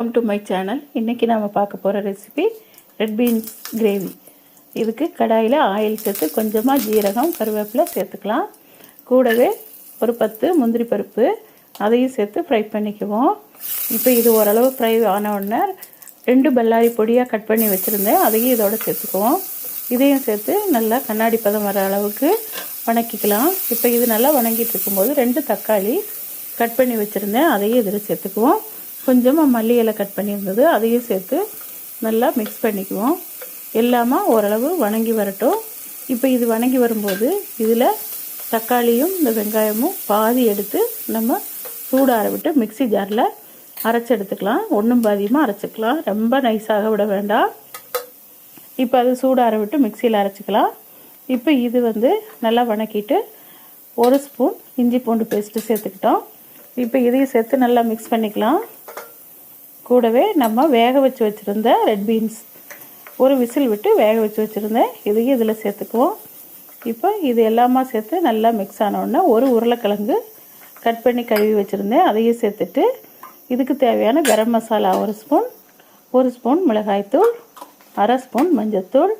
Welcome to my channel இன்றைக்கி நாம் பார்க்க போகிற ரெசிபி ரெட் பீன்ஸ் கிரேவி இதுக்கு கடாயில் ஆயில் சேர்த்து கொஞ்சமாக ஜீரகம் கருவேப்பிலை சேர்த்துக்கலாம். கூடவே ஒரு பத்து முந்திரி பருப்பு அதையும் சேர்த்து ஃப்ரை பண்ணிக்குவோம். இப்போ இது ஓரளவு ஃப்ரை ஆன உடனே ரெண்டு பல்லாரி பொடியாக கட் பண்ணி வச்சுருந்தேன். அதையும் இதோடு சேர்த்துக்குவோம். இதையும் சேர்த்து நல்லா கண்ணாடி பதம் வர அளவுக்கு வணக்கிக்கலாம். இப்போ இது நல்லா வணங்கிட்டு இருக்கும்போது ரெண்டு தக்காளி கட் பண்ணி வச்சுருந்தேன். அதையும் இதில் சேர்த்துக்குவோம். கொஞ்சமாக மல்லி இலை கட் பண்ணியிருந்தது. அதையும் சேர்த்து நல்லா மிக்ஸ் பண்ணிக்குவோம். எல்லாமே ஓரளவு வணங்கி வரட்டும். இப்போ இது வணங்கி வரும்போது இதில் தக்காளியும் இந்த வெங்காயமும் பாதி எடுத்து நம்ம சூடார விட்டு மிக்சி ஜாரில் அரைச்சி எடுத்துக்கலாம். ஒன்றும் பாதியமாக அரைச்சிக்கலாம். ரொம்ப நைஸாக விட வேண்டாம். இப்போ அது சூடார விட்டு மிக்சியில் அரைச்சிக்கலாம். இப்போ இது வந்து நல்லா வணக்கிட்டு ஒரு ஸ்பூன் இஞ்சி பூண்டு பேஸ்ட்டு சேர்த்துக்கிட்டோம். இப்போ இதையும் சேர்த்து நல்லா மிக்ஸ் பண்ணிக்கலாம். கூடவே நம்ம வேக வச்சு வச்சுருந்த ரெட் பீன்ஸ் ஒரு விசில் விட்டு வேக வச்சு வச்சுருந்தேன் இதையும் இதில் சேர்த்துக்குவோம். இப்போ இது எல்லாமே சேர்த்து நல்லா மிக்ஸ் ஆனோடனே ஒரு உருளைக்கிழங்கு கட் பண்ணி கழுவி வச்சுருந்தேன். அதையும் சேர்த்துட்டு இதுக்கு தேவையான கரம் மசாலா ஒரு ஸ்பூன் ஒரு ஸ்பூன் மிளகாய்த்தூள் அரை ஸ்பூன் மஞ்சத்தூள்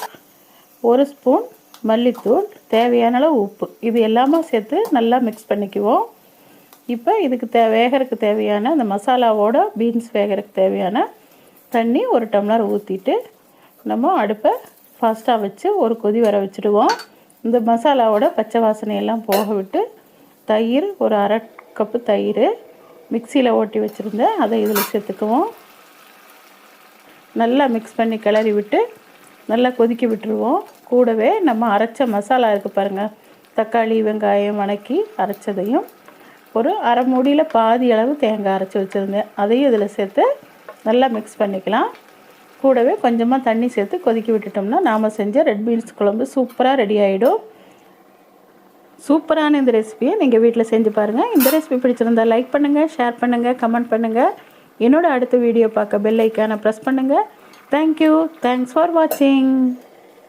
ஒரு ஸ்பூன் மல்லித்தூள் தேவையான அளவு உப்பு. இது எல்லாமே சேர்த்து நல்லா மிக்ஸ் பண்ணிக்குவோம். இப்போ இதுக்கு தே வேகிறதுக்கு தேவையான அந்த மசாலாவோட பீன்ஸ் வேகிறதுக்கு தேவையான தண்ணி ஒரு டம்ளர் ஊற்றிட்டு நம்ம அடுப்பை ஃபாஸ்ட்டாக வச்சு ஒரு கொதி வர வச்சுடுவோம். இந்த மசாலாவோட பச்சை வாசனையெல்லாம் போக விட்டு தயிர் ஒரு அரை கப்பு தயிர் மிக்சியில் ஓட்டி வச்சுருந்தேன் அதை இதில் சேர்த்துக்குவோம். நல்லா மிக்ஸ் பண்ணி கிளறி விட்டு நல்லா கொதிக்க விட்டுருவோம். கூடவே நம்ம அரைச்ச மசாலா இருக்குது பாருங்கள் தக்காளி வெங்காயம் வணக்கி அரைச்சதையும் ஒரு அரை மூடியில் பாதி அளவு தேங்காய் அரைச்சி வச்சுருந்தேன். அதையும் இதில் சேர்த்து நல்லா மிக்ஸ் பண்ணிக்கலாம். கூடவே கொஞ்சமாக தண்ணி சேர்த்து கொதிக்க விட்டுட்டோம்னா நாம் செஞ்ச ரெட் பீன்ஸ் குழம்பு சூப்பராக ரெடி ஆகிடும் சூப்பரான இந்த ரெசிபியை நீங்கள் வீட்டில் செஞ்சு பாருங்கள் இந்த ரெசிபி பிடிச்சிருந்தா லைக் பண்ணுங்கள் ஷேர் பண்ணுங்கள் கமெண்ட் பண்ணுங்கள் என்னோடய அடுத்த வீடியோ பார்க்க பெல் ஐக்கானை ப்ரெஸ் பண்ணுங்கள் தேங்க்யூ தேங்க்ஸ் ஃபார் வாட்சிங்